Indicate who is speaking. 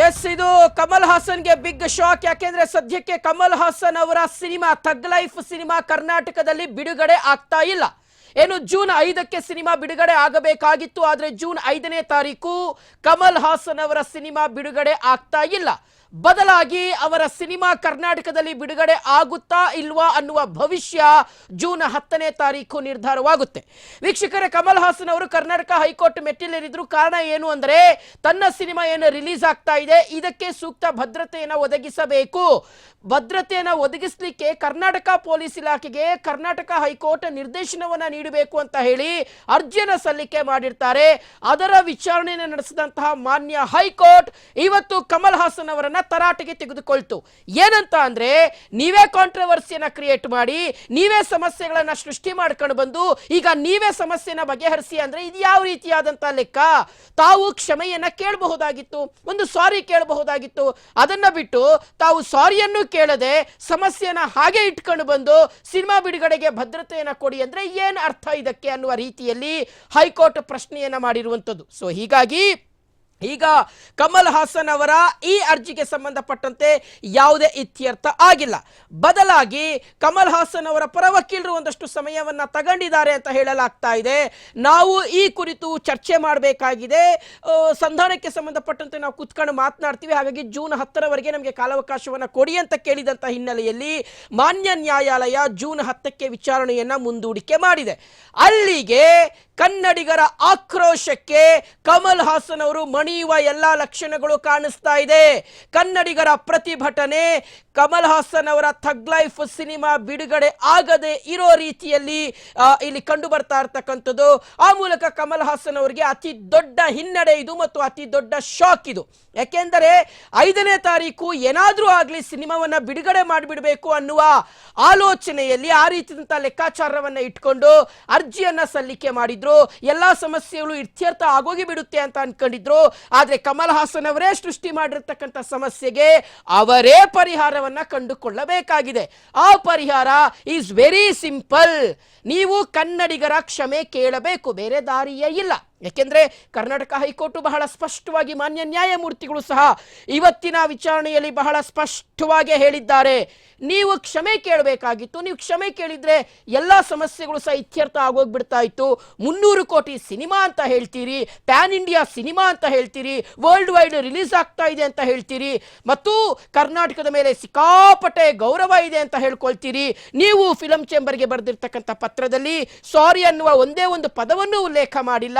Speaker 1: S ಇದು Kamal ಹಾಸನ್ಗೆ big shock ಯಾಕೆಂದ್ರೆ ಸದ್ಯಕ್ಕೆ ಕಮಲ್ ಹಾಸನ್ ಅವರ ಸಿನಿಮಾ ಥಗ್ ಲೈಫ್ ಸಿನಿಮಾ ಕರ್ನಾಟಕದಲ್ಲಿ ಬಿಡುಗಡೆ ಆಗ್ತಾ ಇಲ್ಲ. ಏನು ಜೂನ್ ಐದಕ್ಕೆ ಸಿನಿಮಾ ಬಿಡುಗಡೆ ಆಗಬೇಕಾಗಿತ್ತು, ಆದರೆ ಜೂನ್ ಐದನೇ ತಾರೀಕು ಕಮಲ್ ಹಾಸನ್ ಅವರ ಸಿನಿಮಾ ಬಿಡುಗಡೆ ಆಗ್ತಾ ಇಲ್ಲ. ಬದಲಾಗಿ ಅವರ ಸಿನಿಮಾ ಕರ್ನಾಟಕದಲ್ಲಿ ಬಿಡುಗಡೆ ಆಗುತ್ತಾ ಇಲ್ವಾ ಅನ್ನುವ ಭವಿಷ್ಯ ಜೂನ್ ಹತ್ತನೇ ತಾರೀಕು ನಿರ್ಧಾರವಾಗುತ್ತೆ. ವೀಕ್ಷಕರೇ, ಕಮಲ್ ಹಾಸನ್ ಅವರು ಕರ್ನಾಟಕ ಹೈಕೋರ್ಟ್ ಮೆಟ್ಟಿಲೇರಿದ್ರು ಕಾರಣ ಏನು ಅಂದರೆ ತನ್ನ ಸಿನಿಮಾ ಏನು ರಿಲೀಸ್ ಆಗ್ತಾ ಇದೆ, ಇದಕ್ಕೆ ಸೂಕ್ತ ಭದ್ರತೆಯನ್ನು ಒದಗಿಸಬೇಕು. ಭದ್ರತೆಯನ್ನು ಒದಗಿಸಲಿಕ್ಕೆ ಕರ್ನಾಟಕ ಪೊಲೀಸ್ ಇಲಾಖೆಗೆ ಕರ್ನಾಟಕ ಹೈಕೋರ್ಟ್ ನಿರ್ದೇಶನವನ್ನು ನೀಡಬೇಕು ಅಂತ ಹೇಳಿ ಅರ್ಜಿಯನ್ನು ಸಲ್ಲಿಕೆ ಮಾಡಿರ್ತಾರೆ. ಅದರ ವಿಚಾರಣೆಯನ್ನು ನಡೆಸಿದಂತಹ ಮಾನ್ಯ ಹೈಕೋರ್ಟ್ ಇವತ್ತು ಕಮಲ್ ಹಾಸನ್ ಅವರನ್ನ ತರಾಟೆಗೆ ತೆಗೆದುಕೊಳ್ತು. ಏನಂತ ಅಂದ್ರೆ, ನೀವೇ ಕಾಂಟ್ರವರ್ಸಿಯನ್ನ ಕ್ರಿಯೇಟ್ ಮಾಡಿ, ನೀವೇ ಸಮಸ್ಯೆಗಳನ್ನ ಸೃಷ್ಟಿ ಮಾಡ್ಕೊಂಡು ಬಂದು, ಈಗ ನೀವೇ ಸಮಸ್ಯೆನ ಬಗೆಹರಿಸಿ ಅಂದ್ರೆ ಇದು ಯಾವ ರೀತಿಯಾದಂತ ಲೆಕ್ಕ? ತಾವು ಕ್ಷಮೆಯನ್ನ ಕೇಳಬಹುದಾಗಿತ್ತು. ಒಂದು ಸಾರಿ ಕೇಳಬಹುದಾಗಿತ್ತು. ಅದನ್ನ ಬಿಟ್ಟು ತಾವು ಸಾರಿಯನ್ನು ಕೇಳದೆ ಸಮಸ್ಯೆನ ಹಾಗೆ ಇಟ್ಕೊಂಡು ಬಂದು, ಸಿನಿಮಾ ಬಿಡುಗಡೆಗೆ ಭದ್ರತೆಯನ್ನ ಕೊಡಿ ಅಂದ್ರೆ ಏನ್ ಅರ್ಥ ಇದಕ್ಕೆ ಅನ್ನುವ ರೀತಿಯಲ್ಲಿ ಹೈಕೋರ್ಟ್ ಪ್ರಶ್ನೆಯನ್ನ ಮಾಡಿರುವಂಥದ್ದು. ಸೊ ಹೀಗಾಗಿ ಈಗ ಕಮಲ್ ಹಾಸನ್ ಅವರ ಈ ಅರ್ಜಿಗೆ ಸಂಬಂಧಪಟ್ಟಂತೆ ಯಾವುದೇ ಇತ್ಯರ್ಥ ಆಗಿಲ್ಲ. ಬದಲಾಗಿ ಕಮಲ್ ಹಾಸನ್ ಅವರ ಪರ ವಕೀಲರು ಒಂದಷ್ಟು ಸಮಯವನ್ನು ತಗೊಂಡಿದ್ದಾರೆ ಅಂತ ಹೇಳಲಾಗ್ತಾ ಇದೆ. ನಾವು ಈ ಕುರಿತು ಚರ್ಚೆ ಮಾಡಬೇಕಾಗಿದೆ. ಸಂಧಾನಕ್ಕೆ ಸಂಬಂಧಪಟ್ಟಂತೆ ನಾವು ಕುತ್ಕೊಂಡು ಮಾತನಾಡ್ತೀವಿ. ಹಾಗಾಗಿ ಜೂನ್ ಹತ್ತರವರೆಗೆ ನಮಗೆ ಕಾಲಾವಕಾಶವನ್ನು ಕೊಡಿ ಅಂತ ಕೇಳಿದಂಥ ಹಿನ್ನೆಲೆಯಲ್ಲಿ ಮಾನ್ಯ ನ್ಯಾಯಾಲಯ ಜೂನ್ ಹತ್ತಕ್ಕೆ ವಿಚಾರಣೆಯನ್ನು ಮುಂದೂಡಿಕೆ ಮಾಡಿದೆ. ಅಲ್ಲಿಗೆ ಕನ್ನಡಿಗರ ಆಕ್ರೋಶಕ್ಕೆ ಕಮಲ್ ಹಾಸನ್ ಅವರು ಮಣಿಯುವ ಎಲ್ಲ ಲಕ್ಷಣಗಳು ಕಾಣಿಸ್ತಾ ಇದೆ. ಕನ್ನಡಿಗರ ಪ್ರತಿಭಟನೆ, ಕಮಲ್ ಹಾಸನ್ ಅವರ ಥಗ್ ಲೈಫ್ ಸಿನಿಮಾ ಬಿಡುಗಡೆ ಆಗದೆ ಇರೋ ರೀತಿಯಲ್ಲಿ ಇಲ್ಲಿ ಕಂಡು ಬರ್ತಾ ಇರ್ತಕ್ಕಂಥದ್ದು. ಆ ಮೂಲಕ ಕಮಲ್ ಹಾಸನ್ ಅವರಿಗೆ ಅತಿ ದೊಡ್ಡ ಹಿನ್ನಡೆ ಇದು ಮತ್ತು ಅತಿ ದೊಡ್ಡ ಶಾಕ್ ಇದು. ಯಾಕೆಂದರೆ ಐದನೇ ತಾರೀಕು ಏನಾದರೂ ಆಗಲಿ ಸಿನಿಮಾವನ್ನ ಬಿಡುಗಡೆ ಮಾಡಿಬಿಡಬೇಕು ಅನ್ನುವ ಆಲೋಚನೆಯಲ್ಲಿ ಆ ರೀತಿಯಾದಂಥ ಲೆಕ್ಕಾಚಾರವನ್ನ ಇಟ್ಕೊಂಡು ಅರ್ಜಿಯನ್ನು ಸಲ್ಲಿಕೆ ಮಾಡಿದ್ರು ಎಲ್ಲಾ ಸಮಸ್ಯೆಗಳು ಇತ್ಯರ್ಥ ಆಗೋಗಿ ಬಿಡುತ್ತೆ ಅಂತ ಅನ್ಕೊಂಡಿದ್ರು ಆದ್ರೆ ಕಮಲ್ ಹಾಸನ್ ಅವರೇ ಸೃಷ್ಟಿ ಮಾಡಿರ್ತಕ್ಕಂಥ ಸಮಸ್ಯೆಗೆ ಅವರೇ ಪರಿಹಾರವನ್ನ ಕಂಡುಕೊಳ್ಳಬೇಕಾಗಿದೆ. ಆ ಪರಿಹಾರ ಈಸ್ ವೆರಿ ಸಿಂಪಲ್ ನೀವು ಕನ್ನಡಿಗರ ಕ್ಷಮೆ ಕೇಳಬೇಕು, ಬೇರೆ ದಾರಿಯೇ ಇಲ್ಲ. ಯಾಕೆಂದ್ರೆ ಕರ್ನಾಟಕ ಹೈಕೋರ್ಟ್ ಬಹಳ ಸ್ಪಷ್ಟವಾಗಿ ಮಾನ್ಯ ನ್ಯಾಯಮೂರ್ತಿಗಳು ಸಹ ಇವತ್ತಿನ ವಿಚಾರಣೆಯಲ್ಲಿ ಬಹಳ ಸ್ಪಷ್ಟವಾಗಿ ಹೇಳಿದ್ದಾರೆ. ನೀವು ಕ್ಷಮೆ ಕೇಳಬೇಕಾಗಿತ್ತು. ನೀವು ಕ್ಷಮೆ ಕೇಳಿದರೆ ಎಲ್ಲ ಸಮಸ್ಯೆಗಳು ಸಹ ಇತ್ಯರ್ಥ ಆಗೋಗ್ಬಿಡ್ತಾ ಇತ್ತು. ಮುನ್ನೂರು ಕೋಟಿ ಸಿನಿಮಾ ಅಂತ ಹೇಳ್ತೀರಿ, ಪ್ಯಾನ್ ಇಂಡಿಯಾ ಸಿನಿಮಾ ಅಂತ ಹೇಳ್ತೀರಿ, ವರ್ಲ್ಡ್ ವೈಡ್ ರಿಲೀಸ್ ಆಗ್ತಾ ಇದೆ ಅಂತ ಹೇಳ್ತೀರಿ, ಮತ್ತು ಕರ್ನಾಟಕದ ಮೇಲೆ ಸಿಕ್ಕಾಪಟ್ಟೆ ಗೌರವ ಇದೆ ಅಂತ ಹೇಳ್ಕೊಳ್ತೀರಿ. ನೀವು ಫಿಲಂ ಚೇಂಬರ್ಗೆ ಬರೆದಿರ್ತಕ್ಕಂಥ ಪತ್ರದಲ್ಲಿ ಸಾರಿ ಅನ್ನುವ ಒಂದೇ ಒಂದು ಪದವನ್ನು ಉಲ್ಲೇಖ ಮಾಡಿಲ್ಲ.